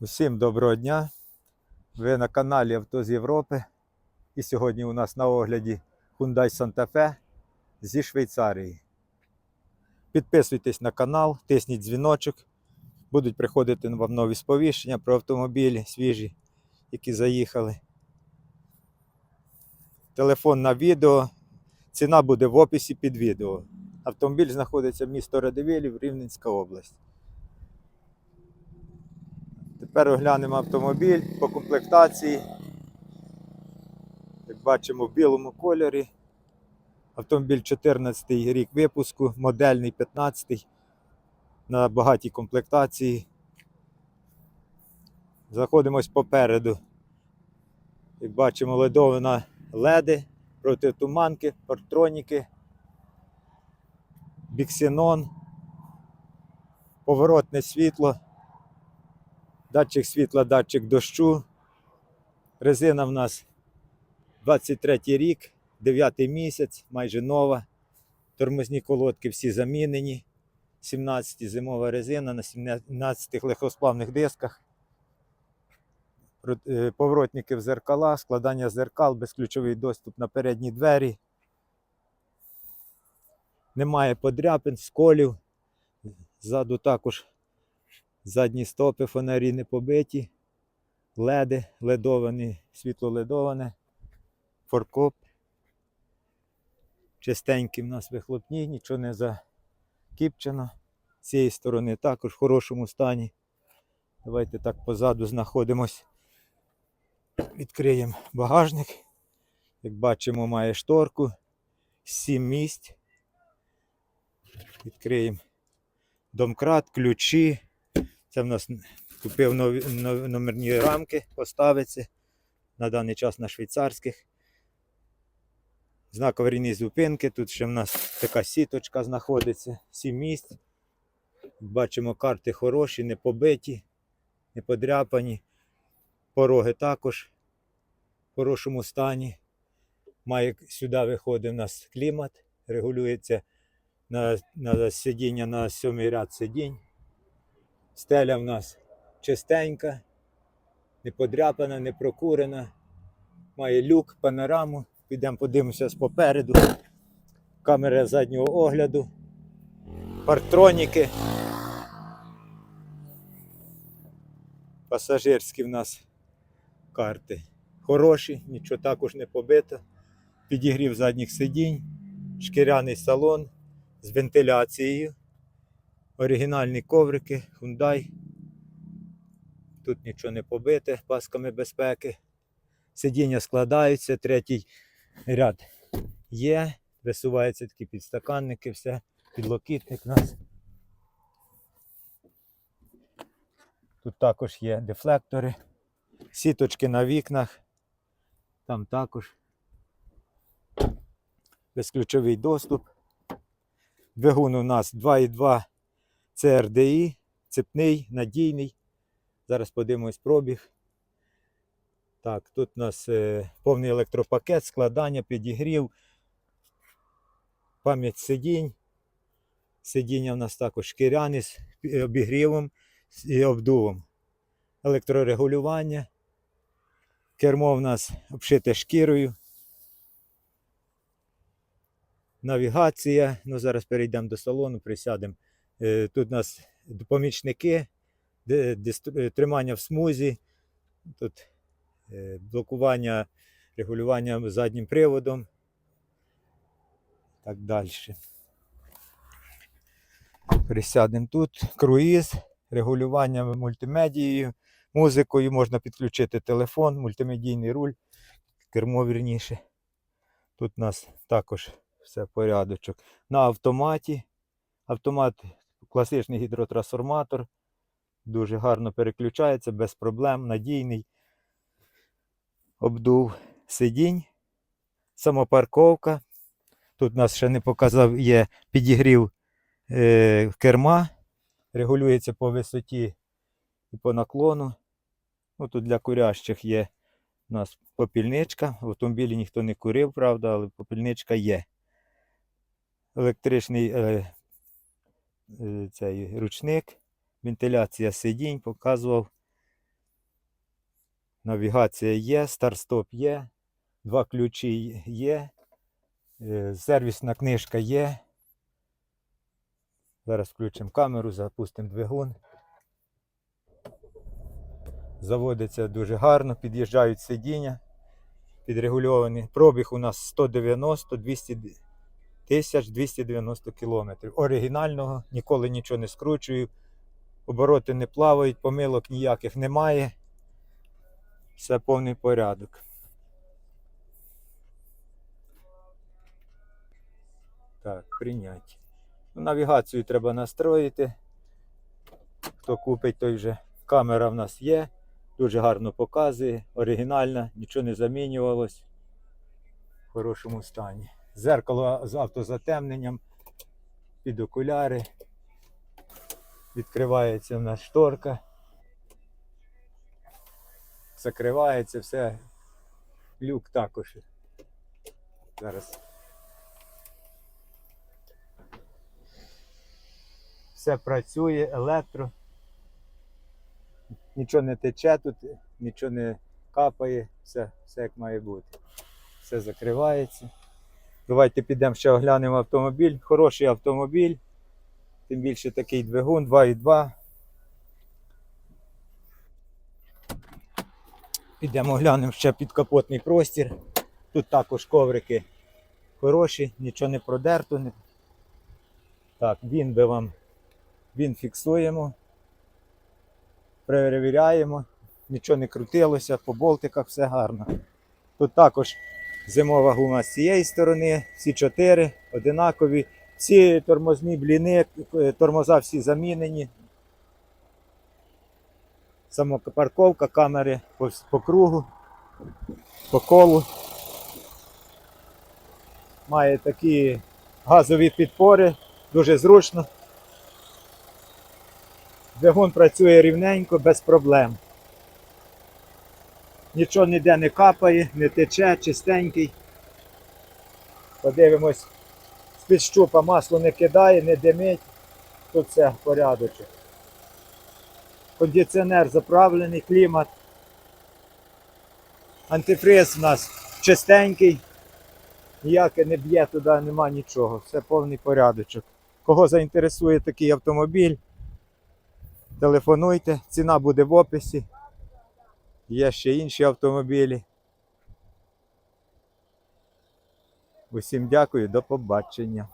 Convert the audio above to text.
Усім доброго дня! Ви на каналі Авто з Європи. І сьогодні у нас на огляді Hyundai Santa Fe зі Швейцарії. Підписуйтесь на канал, тисніть дзвіночок. Будуть приходити вам нові сповіщення про автомобілі свіжі, які заїхали. Телефон на відео. Ціна буде в описі під відео. Автомобіль знаходиться в місто Радивилів, Рівненська область. Тепер оглянемо автомобіль по комплектації. Як бачимо, в білому кольорі. Автомобіль 14 рік випуску, модельний 15 на багатій комплектації. Заходимось попереду. Як бачимо, ледовина леди, протитуманки, партроніки, біксенон, поворотне світло датчик світла, датчик дощу. Резина в нас 23 рік, 9 місяць, майже нова. Тормозні колодки всі замінені. 17 зимова резина на 17 легкосплавних дисках. Е, Поворотники в зеркала, складання зеркал, безключовий доступ на передні двері. Немає подряпин, сколів. Ззаду також Задні стопи фонарі не побиті, леди ледовані, світло ледоване, форкоп. Чистенькі в нас вихлопні, нічого не закіпчено. З цієї сторони також в хорошому стані. Давайте так позаду знаходимось. Відкриємо багажник. Як бачимо, має шторку, 7 місць. Відкриємо домкрат, ключі. Це в нас купив нові, но- номерні рамки, поставиться на даний час на швейцарських. Знак аварійної зупинки. Тут ще в нас така сіточка знаходиться, 7 місць. Бачимо, карти хороші, не побиті, не подряпані. Пороги також в хорошому стані. Має сюди виходить у нас клімат, регулюється на, на сидіння на сьомий ряд сидінь. Стеля в нас чистенька, не подряпана, не прокурена. Має люк, панораму. Підемо подивимося попереду. Камера заднього огляду. Парктроніки. Пасажирські в нас карти. Хороші, нічого також не побито. Підігрів задніх сидінь, шкіряний салон з вентиляцією. Оригінальні коврики, Hyundai. Тут нічого не побите, пасками безпеки. Сидіння складаються, третій ряд є. Висуваються такі підстаканники, все, підлокітник у нас. Тут також є дефлектори, сіточки на вікнах. Там також безключовий доступ. Двигун у нас 2,2 це RDI, цепний, надійний. Зараз подивимось пробіг. Так, тут у нас е, повний електропакет, складання, підігрів, пам'ять сидінь. Сидіння у нас також шкіряні з обігрівом і обдувом. Електрорегулювання. Кермо в нас обшите шкірою. Навігація. Ну, зараз перейдемо до салону, присядемо. Е, Тут у нас помічники, де- дистр- е, тримання в смузі, тут е, блокування, регулювання заднім приводом. Так далі. Присядемо тут. Круїз, регулювання мультимедією, музикою, можна підключити телефон, мультимедійний руль, кермо вірніше. Тут у нас також все порядочок. На автоматі. Автомат класичний гідротрансформатор. Дуже гарно переключається, без проблем, надійний. Обдув сидінь. Самопарковка. Тут нас ще не показав, є підігрів е, керма. Регулюється по висоті і по наклону. Ну, тут для курящих є у нас попільничка. В автомобілі ніхто не курив, правда, але попільничка є. Електричний е, цей ручник, вентиляція сидінь, показував. Навігація є, старт-стоп є, два ключі є, е, сервісна книжка є. Зараз включимо камеру, запустимо двигун. Заводиться дуже гарно, під'їжджають сидіння, підрегульовані. Пробіг у нас 190 200 тисяч 290 кілометрів. Оригінального, ніколи нічого не скручую. Обороти не плавають, помилок ніяких немає. Все повний порядок. Так, прийняти. Ну, навігацію треба настроїти. Хто купить, той вже камера в нас є. Дуже гарно показує, оригінальна, нічого не замінювалось. В хорошому стані. Зеркало з автозатемненням, під окуляри. Відкривається в нас шторка. Закривається все. Люк також. Зараз. Все працює, електро. Нічого не тече тут, нічого не капає, все, все як має бути. Все закривається. Давайте підемо ще оглянемо автомобіль. Хороший автомобіль. Тим більше такий двигун 2,2. Підемо оглянемо ще підкапотний простір. Тут також коврики хороші, нічого не продерто. Так, він би вам він фіксуємо, перевіряємо, нічого не крутилося, по болтиках все гарно. Тут також зимова гума з цієї сторони, всі чотири одинакові. Ці тормозні бліни, е, тормоза всі замінені. Самопарковка, камери по, кругу, по колу. Має такі газові підпори, дуже зручно. Двигун працює рівненько, без проблем. Нічого ніде не капає, не тече, чистенький. Подивимось, з-під щупа масло не кидає, не димить. Тут все порядочок. Кондиціонер заправлений, клімат. Антифриз у нас чистенький. Ніяке не б'є туди, нема нічого. Все повний порядочок. Кого заінтересує такий автомобіль, телефонуйте, ціна буде в описі. Є ще інші автомобілі. Усім дякую, до побачення.